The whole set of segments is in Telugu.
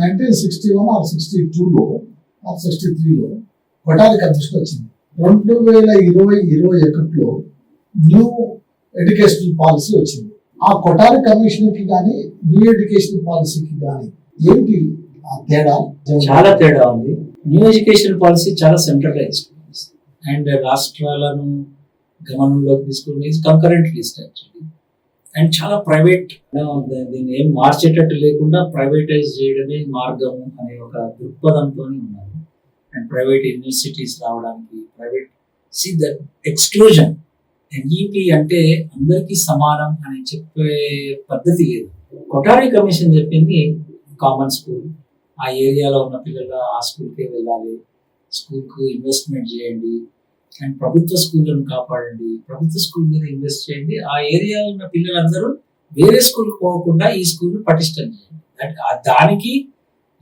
Nineteen sixty one or sixty టూలో ఆర్ సిక్స్టీ త్రీలో కొటారి కమిషన్ వచ్చింది. రెండు వేల ఇరవై ఇరవై ఒకటిలో న్యూ ఎడ్యుకేషనల్ పాలసీ వచ్చింది. ఆ కొటారి కమిషన్కి కానీ న్యూ ఎడ్యుకేషన్ పాలసీకి కానీ ఏంటి ఆ తేడా? చాలా తేడా ఉంది. న్యూ ఎడ్యుకేషన్ పాలసీ చాలా సెంట్రలైజ్ అండ్ రాష్ట్రాలను గమనంలోకి తీసుకుని కంకరెంట్ లిస్ట్ యాక్చువల్లీ అండ్ చాలా ప్రైవేట్ దీన్ని ఏం మార్చేటట్టు లేకుండా ప్రైవేటైజ్ చేయడమే మార్గం అనే ఒక దృక్పథంతో ఉన్నారు అండ్ ప్రైవేట్ యూనివర్సిటీస్ రావడానికి private see the exclusion NEP అంటే అందరికీ సమానం అని చెప్పే పద్ధతి లేదు. కొటారి కమిషన్ చెప్పింది కామన్ స్కూల్. ఆ ఏరియాలో ఉన్న పిల్లలు ఆ స్కూల్కే వెళ్ళాలి. స్కూల్కు ఇన్వెస్ట్మెంట్ చేయండి. అండ్ ప్రభుత్వ స్కూళ్ళను కాపాడండి. ప్రభుత్వ స్కూల్ మీద ఇన్వెస్ట్ చేయండి. ఆ ఏరియాలో ఉన్న పిల్లలందరూ వేరే స్కూల్కి పోకుండా ఈ స్కూల్ పటిష్టం చేయండి. దానికి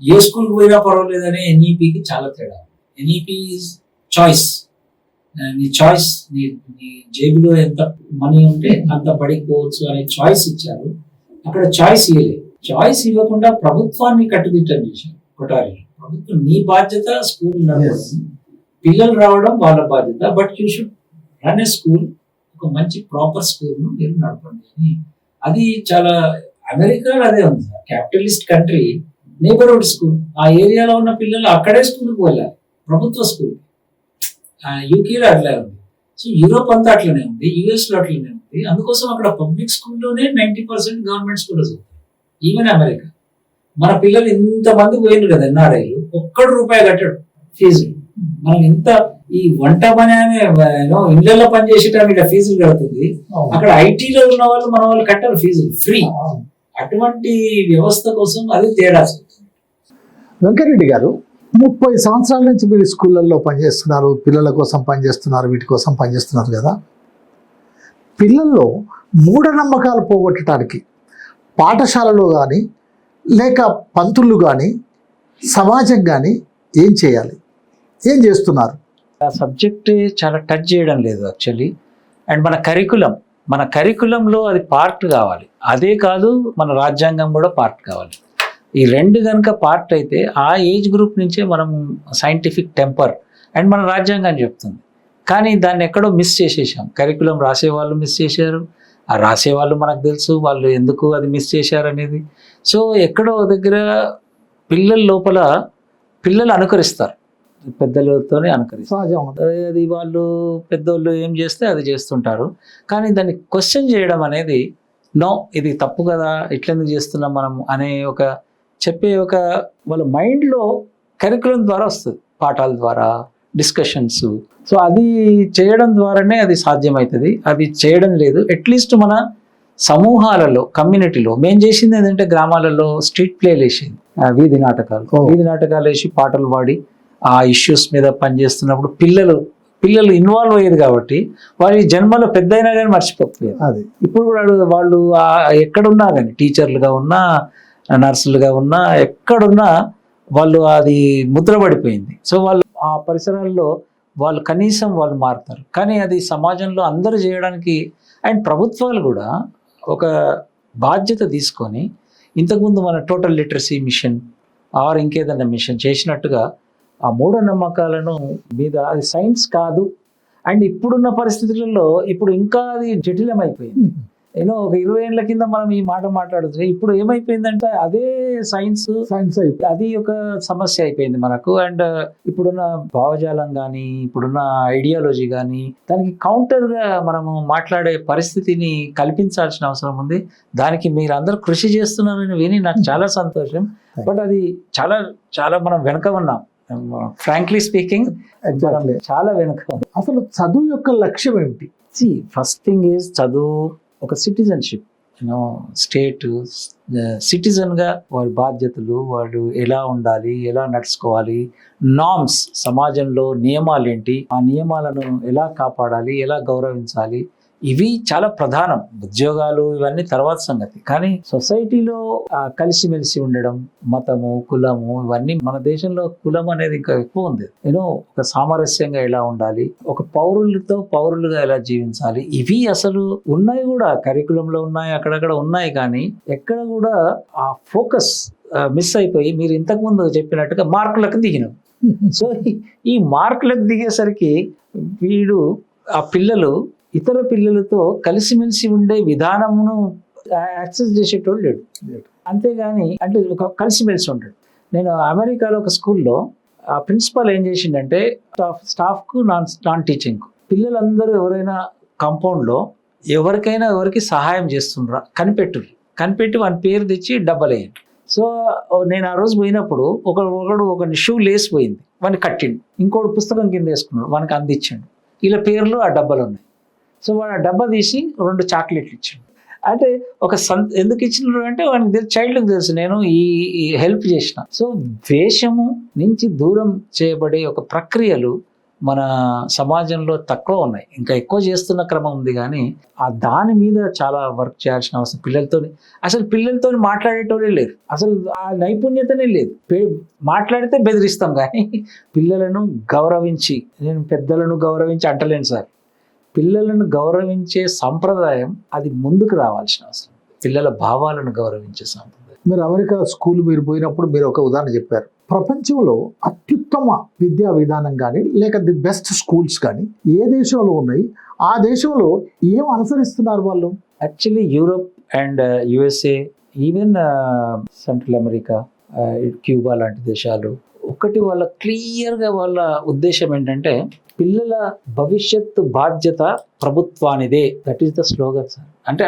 ఏ స్కూల్కి పోయినా పర్వాలేదనే ఎన్ఈపికి చాలా తేడా. ఎన్ఈపి ఈజ్ చాయిస్ నీ చాయిస్ నీ నీ జేబులో ఎంత మనీ ఉంటే అంత బడికి పోవచ్చు అనే చాయిస్ ఇచ్చారు. అక్కడ చాయిస్ ఇవ్వలేదు చాయిస్ ఇవ్వకుండా ప్రభుత్వాన్ని కట్టుదిట్టం చేశారు కొటారి ప్రభుత్వం నీ బాధ్యత స్కూల్ నడపడం. పిల్లలు రావడం వాళ్ళ బాధ్యత but you should run a school ఒక మంచి ప్రాపర్ స్కూల్ను మీరు నడపండి అని. అది చాలా అమెరికాలో అదే ఉంది క్యాపిటలిస్ట్ కంట్రీ నేబర్హుడ్ స్కూల్ ఆ ఏరియాలో ఉన్న పిల్లలు అక్కడే స్కూల్కి వెళ్ళాలి. ప్రభుత్వ స్కూల్ యూకేలో అట్లా ఉంది. సో యూరోప్ అంతా అట్లనే ఉంది. యూఎస్లో అట్లనే ఉంది. అందుకోసం అక్కడ పబ్లిక్ స్కూల్లోనే నైన్టీ పర్సెంట్ గవర్నమెంట్ స్కూల్లో చదువుతారు ఈవెన్ అమెరికా. మన పిల్లలు ఇంతమంది పోయిండ్రు కదా ఎన్ఆర్ఐలు ఒక్కడు రూపాయి కట్టాడు ఫీజులు. మనం ఇంత ఈ వంట పని అనే యూనో ఇళ్ళలో పని చేసేటప్పుడు ఇక్కడ ఫీజులు కడుతుంది. అక్కడ ఐటీలో ఉన్న వాళ్ళు మన వాళ్ళు కట్టారు ఫీజులు ఫ్రీ. అటువంటి వ్యవస్థ కోసం అది తేడా వెంకరెడ్డి గారు ముప్పై సంవత్సరాల నుంచి మీరు స్కూళ్ళల్లో పనిచేస్తున్నారు పిల్లల కోసం పనిచేస్తున్నారు వీటి కోసం పనిచేస్తున్నారు కదా. పిల్లల్లో మూఢనమ్మకాలు పోగొట్టడానికి పాఠశాలలో కానీ లేక పంతులు కానీ సమాజం కానీ ఏం చేయాలి? ఏం చేస్తున్నారు? ఆ సబ్జెక్ట్ చాలా టచ్ చేయడం లేదు యాక్చువల్లీ. అండ్ మన కరికులం మన కరికులంలో అది పార్ట్ కావాలి. అదే కాదు మన రాజ్యాంగం కూడా పార్ట్ కావాలి. ఈ రెండు కనుక పార్ట్ అయితే ఆ ఏజ్ గ్రూప్ నుంచే మనం సైంటిఫిక్ టెంపర్ అండ్ మన రాజ్యాంగం చెప్తుంది. కానీ దాన్ని ఎక్కడో మిస్ చేసేసాం. కరికులం రాసేవాళ్ళు మిస్ చేశారు. ఆ రాసేవాళ్ళు మనకు తెలుసు వాళ్ళు ఎందుకు అది మిస్ చేశారు అనేది. సో ఎక్కడో దగ్గర పిల్లల లోపల పిల్లలు అనుకరిస్తారు. పెద్దలతోనే అనుకరిస్తారు. అది. వాళ్ళు పెద్దోళ్ళు ఏం చేస్తే అది చేస్తుంటారు. కానీ దాన్ని క్వశ్చన్ చేయడం అనేది నో ఇది తప్పు కదా ఇట్లెందుకు చేస్తున్నాం మనం? అనే ఒక చెప్పే ఒక వాళ్ళ మైండ్లో కరికులం ద్వారా వస్తుంది. పాఠాల ద్వారా డిస్కషన్స్. సో అది చేయడం ద్వారానే అది సాధ్యమవుతుంది అది చేయడం లేదు. అట్లీస్ట్ మన సమూహాలలో కమ్యూనిటీలో మేము చేసింది ఏంటంటే గ్రామాలలో స్ట్రీట్ ప్లేలు వేసింది వీధి నాటకాలు. వీధి నాటకాలు వేసి పాటలు పాడి ఆ ఇష్యూస్ మీద పనిచేస్తున్నప్పుడు పిల్లలు పిల్లలు ఇన్వాల్వ్ అయ్యేది కాబట్టి వాళ్ళ ఈ జన్మలో పెద్ద అయినా కానీ మర్చిపోలేదు అది. ఇప్పుడు కూడా వాళ్ళు ఎక్కడున్నా కానీ టీచర్లుగా ఉన్నా నర్సులుగా ఉన్నా ఎక్కడున్నా వాళ్ళు అది ముద్రపడిపోయింది సో వాళ్ళు ఆ పరిసరాల్లో వాళ్ళు కనీసం వాళ్ళు మారుతారు. కానీ అది సమాజంలో అందరూ చేయడానికి అండ్ ప్రభుత్వాలు కూడా ఒక బాధ్యత తీసుకొని ఇంతకుముందు మన టోటల్ లిటరసీ మిషన్ ఆర్ ఇంకేదన్నా మిషన్ చేసినట్టుగా ఆ మూఢనమ్మకాలను మీద అది సైన్స్ కాదు. అండ్ ఇప్పుడున్న పరిస్థితులలో ఇప్పుడు ఇంకా అది జటిలమైపోయింది. ఏదో ఒక ఇరవై ఏళ్ళ కింద మనం ఈ మాట మాట్లాడుతున్నాం ఇప్పుడు ఏమైపోయిందంటే అదే సైన్స్ సైన్స్ అయిపోయి అది ఒక సమస్య అయిపోయింది మనకు. అండ్ ఇప్పుడున్న భావజాలం కానీ ఇప్పుడున్న ఐడియాలజీ కానీ దానికి counter గా మనము మాట్లాడే పరిస్థితిని కల్పించాల్సిన అవసరం ఉంది. దానికి మీరు అందరూ కృషి చేస్తున్నారని విని నాకు చాలా సంతోషం. బట్ అది చాలా చాలా మనం వెనక ఉన్నాం. ఫ్రాంక్లీ స్పీకింగ్ చాలా వెనక అసలు చదువు యొక్క లక్ష్యం ఏమిటి? సి ఫస్ట్ థింగ్ ఈజ్ చదువు ఒక సిటిజన్షిప్ యూనో స్టేట్ సిటిజన్గా వారి బాధ్యతలు వాళ్ళు ఎలా ఉండాలి ఎలా నడుచుకోవాలి నామ్స్ సమాజంలో నియమాలు ఏంటి ఆ నియమాలను ఎలా కాపాడాలి ఎలా గౌరవించాలి ఇవి చాలా ప్రధానం. ఉద్యోగాలు ఇవన్నీ తర్వాత సంగతి. కానీ సొసైటీలో కలిసిమెలిసి ఉండడం మతము కులము ఇవన్నీ మన దేశంలో కులం అనేది ఇంకా ఎక్కువ ఉంది. నేను ఒక సామరస్యంగా ఎలా ఉండాలి ఒక పౌరులతో పౌరులుగా ఎలా జీవించాలి ఇవి అసలు ఉన్నాయి కూడా. కరికులంలో ఉన్నాయి అక్కడక్కడ ఉన్నాయి కానీ ఎక్కడ కూడా ఆ ఫోకస్ మిస్ అయిపోయి మీరు ఇంతకుముందు చెప్పినట్టుగా మార్కులకు దిగినాం. సో ఈ మార్కులకు దిగేసరికి వీడు ఆ పిల్లలు ఇతర పిల్లలతో కలిసిమెలిసి ఉండే విధానమును యాక్సెస్ చేసేటోడు లేడు. అంతేగాని అంటే ఒక కలిసిమెలిసి ఉంటాడు. నేను అమెరికాలో ఒక స్కూల్లో ఆ ప్రిన్సిపాల్ ఏం చేసిండంటే స్టాఫ్ స్టాఫ్కు నాన్ నాన్ టీచింగ్ పిల్లలందరూ ఎవరైనా కాంపౌండ్లో ఎవరికైనా ఎవరికి సహాయం చేస్తుండ్రా కనిపెట్టుర్రి. కనిపెట్టి వాని పేరు తెచ్చి డబ్బలేయండి. సో నేను ఆ రోజు పోయినప్పుడు ఒక ఒకడు ఒక షూ లేసి పోయింది వాని కట్టిండు. ఇంకోటి పుస్తకం కింద వేసుకున్నాడు. వానికి అందించాడు ఇలా పేర్లు ఆ డబ్బాలు ఉన్నాయి సో వాడు ఆ డబ్బా తీసి రెండు చాక్లెట్లు ఇచ్చాడు. అంటే ఒక సంత ఎందుకు ఇచ్చినారు అంటే వానికి చైల్డ్కి తెలుసు నేను ఈ హెల్ప్ చేసిన. సో ద్వేషము నుంచి దూరం చేయబడే ఒక ప్రక్రియలు మన సమాజంలో తక్కువ ఉన్నాయి. ఇంకా ఎక్కువ చేస్తున్న క్రమం ఉంది కానీ ఆ దాని మీద చాలా వర్క్ చేయాల్సిన అవసరం పిల్లలతో అసలు పిల్లలతో మాట్లాడేటోళ్ళే లేరు. అసలు ఆ నైపుణ్యతనే లేదు. మాట్లాడితే బెదిరిస్తాం కానీ పిల్లలను గౌరవించి నేను పెద్దలను గౌరవించి అంటలేను సార్. పిల్లలను గౌరవించే సంప్రదాయం అది ముందుకు రావాల్సిన అవసరం. పిల్లల భావాలను గౌరవించే సంప్రదాయం. మీరు అమెరికా స్కూల్ మీరు పోయినప్పుడు మీరు ఒక ఉదాహరణ చెప్పారు. ప్రపంచంలో అత్యుత్తమ విద్యా విధానం కానీ లేక ది బెస్ట్ స్కూల్స్ కానీ ఏ దేశంలో ఉన్నాయి? ఆ దేశంలో ఏం అనుసరిస్తున్నారు వాళ్ళు? Actually Europe and USA even central America Cuba లాంటి దేశాలు. ఒకటి వాళ్ళ క్లియర్గా వాళ్ళ ఉద్దేశం ఏంటంటే పిల్లల భవిష్యత్తు బాధ్యత ప్రభుత్వానిదే. That is the slogan sir అంటే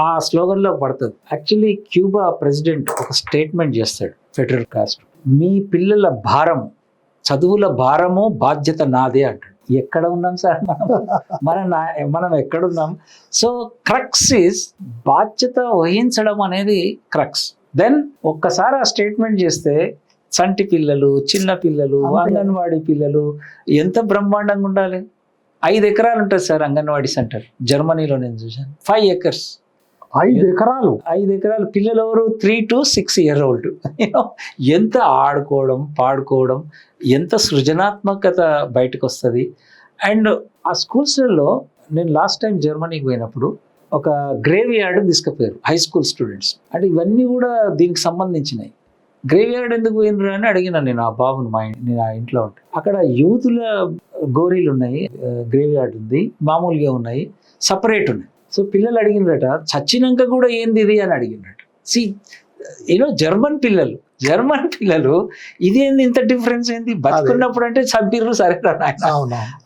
ఆ- స్లోగన్లో పడుతుంది. యాక్చువల్లీ క్యూబా ప్రెసిడెంట్ ఒక స్టేట్మెంట్ చేస్తాడు ఫెడరల్ కాస్ట్ మీ పిల్లల భారం చదువుల భారము బాధ్యత నాదే అంటాడు. ఎక్కడ ఉన్నాం సార్ మనం నా- మనం ఎక్కడున్నాం సో క్రక్స్ ఈస్ బాధ్యత వహించడం అనేది క్రక్స్ దెన్ ఒక్కసారి ఆ స్టేట్మెంట్ చేస్తే చంటి పిల్లలు చిన్న పిల్లలు. అంగన్వాడీ పిల్లలు ఎంత బ్రహ్మాండంగా ఉండాలి? ఐదు ఎకరాలు ఉంటుంది సార్ అంగన్వాడీ సెంటర్. జర్మనీలో నేను చూశాను. ఫైవ్ ఎకర్స్ ఐదు ఎకరాలు? ఐదు ఎకరాల. పిల్లలు ఎవరు? Three to six year old ఎంత ఆడుకోవడం పాడుకోవడం ఎంత సృజనాత్మకత బయటకు వస్తుంది. అండ్ ఆ స్కూల్స్లలో నేను లాస్ట్ టైం జర్మనీకి పోయినప్పుడు ఒక గ్రేవ్ యార్డ్ తీసుకుపోయారు హై స్కూల్ స్టూడెంట్స్ అంటే ఇవన్నీ కూడా దీనికి సంబంధించినవి. గ్రేవ్ యార్డ్ ఎందుకు పోయినరు అని అడిగిన నేను ఆ బాబుని మా నేను ఆ ఇంట్లో ఉంటే. అక్కడ యూతుల గోరీలు ఉన్నాయి గ్రేవ్ యార్డ్ ఉంది మామూలుగా ఉన్నాయి సపరేట్ ఉన్నాయి. సో పిల్లలు అడిగినరట చచ్చినాక కూడా ఏంది ఇది అని అడిగినరట. సి యూనో జర్మన్ పిల్లలు జర్మన్ పిల్లలు ఇదేంది ఇంత డిఫరెన్స్ ఏంది? బతుకున్నప్పుడు అంటే చంపిర్రు సరే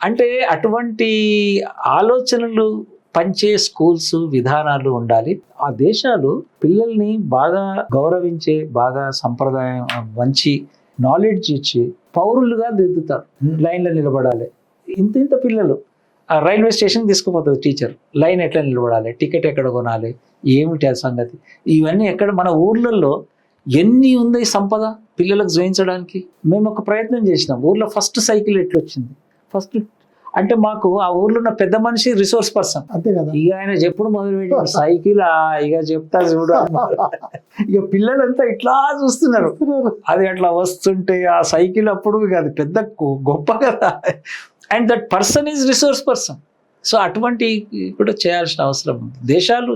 అంటే అటువంటి ఆలోచనలు పంచే స్కూల్స్ విధానాలు ఉండాలి. ఆ దేశాలు పిల్లల్ని బాగా గౌరవించే బాగా సంప్రదాయం మంచి నాలెడ్జ్ ఇచ్చి పౌరులుగా దిద్దుతారు. లైన్లో నిలబడాలి. ఇంత ఇంత పిల్లలు. ఆ రైల్వే స్టేషన్ తీసుకుపోతుంది టీచర్. లైన్ ఎట్లా నిలబడాలి? టికెట్ ఎక్కడ కొనాలి? ఏమిటి ఆ సంగతి? ఇవన్నీ ఎక్కడ మన ఊర్లలో ఎన్ని ఉంది సంపద పిల్లలకు జయించడానికి? మేము ఒక ప్రయత్నం చేసినాం. ఊర్లో ఫస్ట్ సైకిల్ ఎట్లా వచ్చింది ఫస్ట్ అంటే మాకు ఆ ఊర్లో ఉన్న పెద్ద మనిషి రిసోర్స్ పర్సన్ అంతే కదా. ఇక ఆయన ఎప్పుడు మొదలు పెట్టాడు. సైకిల్ ఆ, ఇక చెప్తా చూడు. ఇక పిల్లలంతా ఇట్లా చూస్తున్నారు. అది అట్లా వస్తుంటే ఆ సైకిల్ అప్పుడు ఇక అది పెద్ద గొప్ప కదా. And that person is resource person so అటువంటి కూడా చేయాల్సిన అవసరం ఉంది. దేశాలు